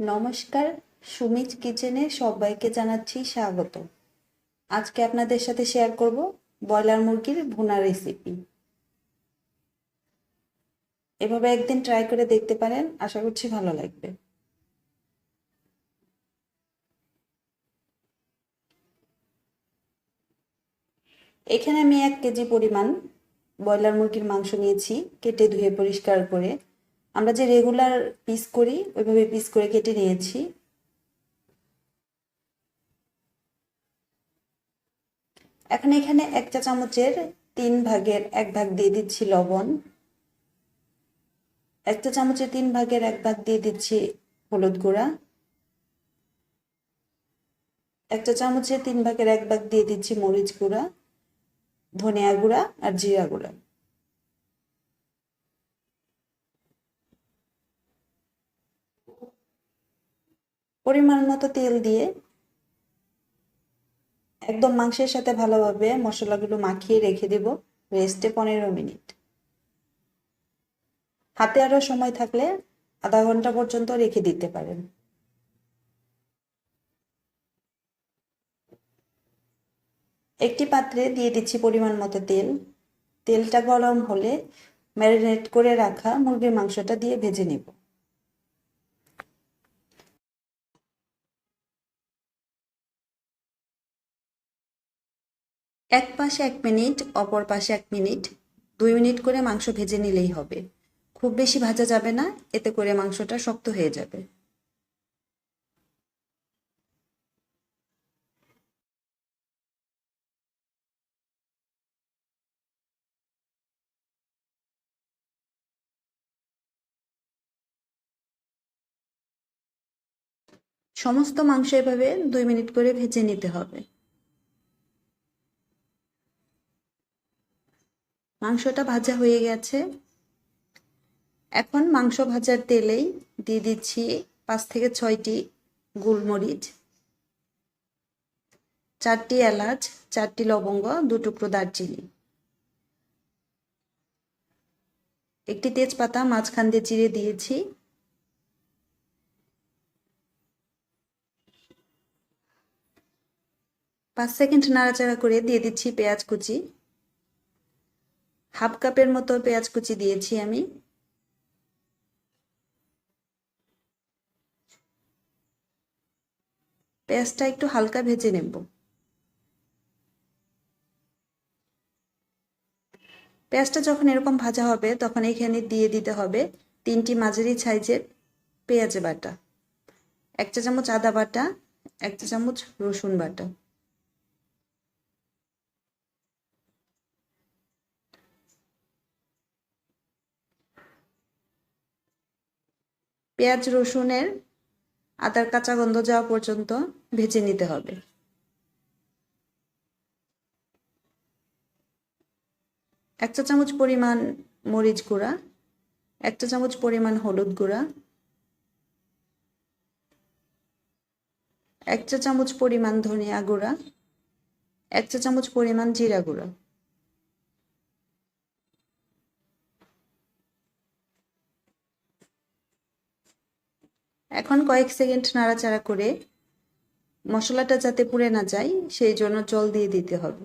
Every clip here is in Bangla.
নমস্কার সুমিজ কিচেনে সবাইকে জানাচ্ছি স্বাগত। আজকে আপনাদের সাথে শেয়ার করব ব্রয়লার মুরগির ভুনা রেসিপি এভাবে একদিন ট্রাই করে দেখতে পারেন, আশা করছি ভালো লাগবে। এখানে আমি এক কেজি পরিমাণ ব্রয়লার মুরগির মাংস নিয়েছি, কেটে ধুয়ে পরিষ্কার করে। আমরা যে রেগুলার পিস করি, ওইভাবে পিস করে কেটে নিয়েছি। এখন এখানে এক চা চামচের তিন ভাগের এক ভাগ দিয়ে দিচ্ছি লবণ। এক চা চামচের তিন ভাগের এক ভাগ দিয়ে দিচ্ছি হলুদ গুঁড়া। এক চা চামচের তিন ভাগের এক ভাগ দিয়ে দিচ্ছি মরিচ গুঁড়া, ধনিয়া গুঁড়া আর জিরা গুঁড়া। পরিমাণ মতো তেল দিয়ে একদম মাংসের সাথে ভালোভাবে মশলাগুলো মাখিয়ে রেখে দেব রেস্টে পনেরো মিনিট। হাতে আরও সময় থাকলে আধা ঘণ্টা পর্যন্ত রেখে দিতে পারেন। একটি পাত্রে দিয়ে দিচ্ছি পরিমাণ মতো তেল। তেলটা গরম হলে ম্যারিনেট করে রাখা মুরগির মাংসটা দিয়ে ভেজে নেব। এক পাশে এক মিনিট, অপর পাশে এক মিনিট। দুই মিনিট করে মাংস ভেজে নিলেই হবে। খুব বেশি ভাজা যাবে না, এতে করে মাংসটা শক্ত হয়ে যাবে। সমস্ত মাংস এভাবে দুই মিনিট করে ভেজে নিতে হবে। মাংসটা ভাজা হয়ে গেছে। এখন মাংস ভাজার তেলেই দিয়ে দিচ্ছি পাঁচ থেকে ছয়টি গোলমরিচ, চারটি এলাচ, চারটি লবঙ্গ, দু টুকরো দারচিনি। একটি তেজপাতা মাঝখান দিয়ে চিড়ে দিয়েছি। পাঁচ সেকেন্ড নাড়াচাড়া করে দিয়ে দিচ্ছি পেঁয়াজ কুচি। হাফ কাপের মতো পেঁয়াজ কুচি দিয়েছি আমি। পেঁয়াজটা একটু হালকা ভেজে নেব। পেঁয়াজটা যখন এরকম ভাজা হবে, তখন এখানে দিয়ে দিতে হবে তিনটি মাঝারি সাইজের পেঁয়াজ বাটা, এক চা চামচ আদা বাটা, এক চা চামচ রসুন বাটা। পেঁয়াজ, রসুনের আদার কাঁচা গন্ধ যাওয়া পর্যন্ত ভেজে নিতে হবে। এক চা চামচ পরিমাণ মরিচ গুঁড়া, এক চা চামচ পরিমাণ হলুদ গুঁড়া, এক চা চামচ পরিমাণ ধনিয়া গুঁড়া, এক চা চামচ পরিমাণ জিরা গুঁড়া। এখন কয়েক সেকেন্ড নাড়াচাড়া করে মশলাটা যাতে পুড়ে না যায়, সেই জন্য জল দিয়ে দিতে হবে।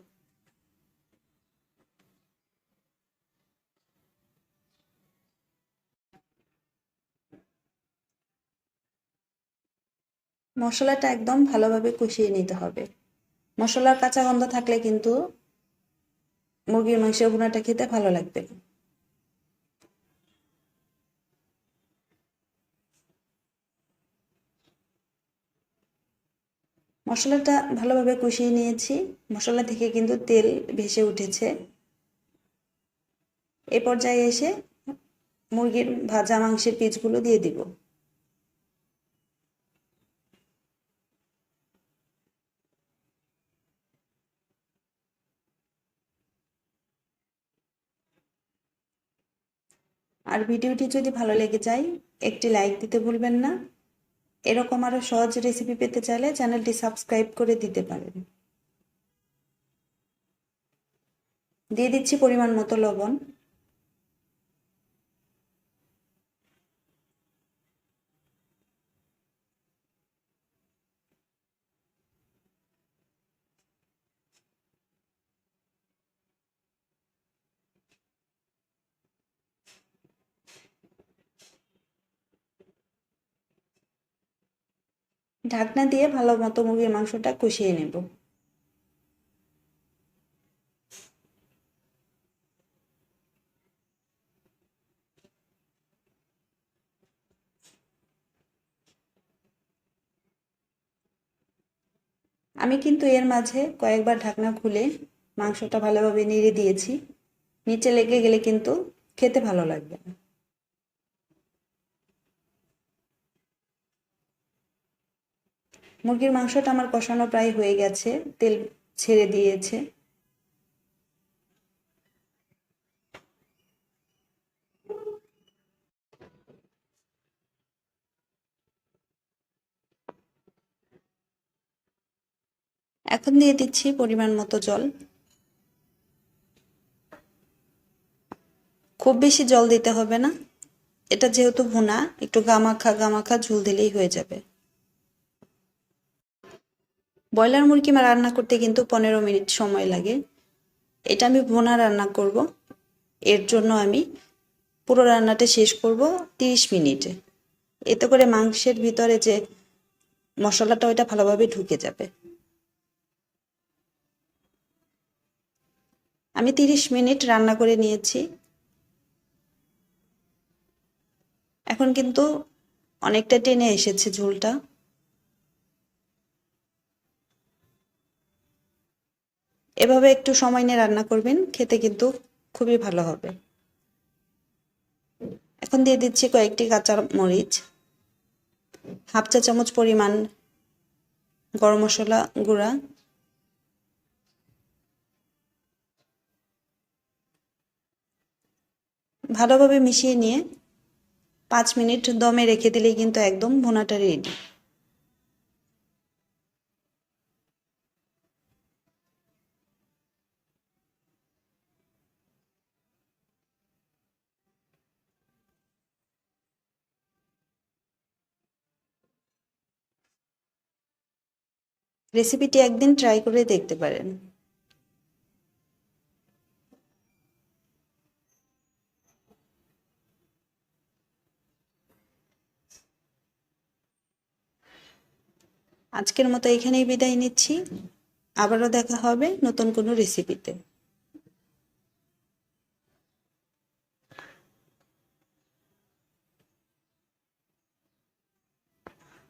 মশলাটা একদম ভালোভাবে কষিয়ে নিতে হবে। মশলার কাঁচা গন্ধ থাকলে কিন্তু মুরগির মাংসের ভুনাটা খেতে ভালো লাগবে মশলাটা ভালোভাবে কষিয়ে নিয়েছি। মশলা থেকে কিন্তু তেল ভেসে উঠেছে। এ পর্যায়ে এসে মুরগির ভাজা মাংসের পিসগুলো দিয়ে দিব। আর ভিডিওটি যদি ভালো লেগে যায়, একটি লাইক দিতে ভুলবেন না। এরকম আরও সহজ রেসিপি পেতে চাইলে চ্যানেলটি সাবস্ক্রাইব করে দিতে পারেন। দিয়ে দিচ্ছি পরিমাণ মতো লবণ। ঢাকনা দিয়ে ভালো মতো মুরগির মাংসটা কষিয়ে নেব। আমি কিন্তু এর মাঝে কয়েকবার ঢাকনা খুলে মাংসটা ভালোভাবে নেড়ে দিয়েছি। নিচে লেগে গেলে কিন্তু খেতে ভালো লাগবে না। মুরগির মাংসটা আমার কষানো প্রায় হয়ে গেছে, তেল ছেড়ে দিয়েছে। এখন দিয়ে দিচ্ছি পরিমাণ মতো জল। খুব বেশি জল দিতে হবে না। এটা যেহেতু ভুনা, একটু গামাখা গামাখা ঝুল দিলেই হয়ে যাবে। ব্রয়লার মুরগি রান্না করতে কিন্তু পনেরো মিনিট সময় লাগে। এটা আমি ভুনা রান্না করব। এর জন্য আমি পুরো রান্নাটা শেষ করব তিরিশ মিনিটে। এতে করে মাংসের ভিতরে যে মশলাটা, ওইটা ভালোভাবে ঢুকে যাবে। আমি তিরিশ মিনিট রান্না করে নিয়েছি। এখন কিন্তু অনেকটা টেনে এসেছে ঝোলটা। এভাবে একটু সময় নিয়ে রান্না করবেন, খেতে কিন্তু খুবই ভালো হবে। এখন দিয়ে দিচ্ছি কয়েকটি কাঁচা মরিচ, হাফ চা চামচ পরিমাণ গরম মশলা গুঁড়া, ভালোভাবে মিশিয়ে নিয়ে পাঁচ মিনিট দমে রেখে দিলেই কিন্তু একদম ভুনাটা রেডি রেসিপিটি একদিন ট্রাই করে দেখতে পারেন। আজকের মতো এখানেই বিদায় নিচ্ছি। আবারও দেখা হবে নতুন কোনো রেসিপিতে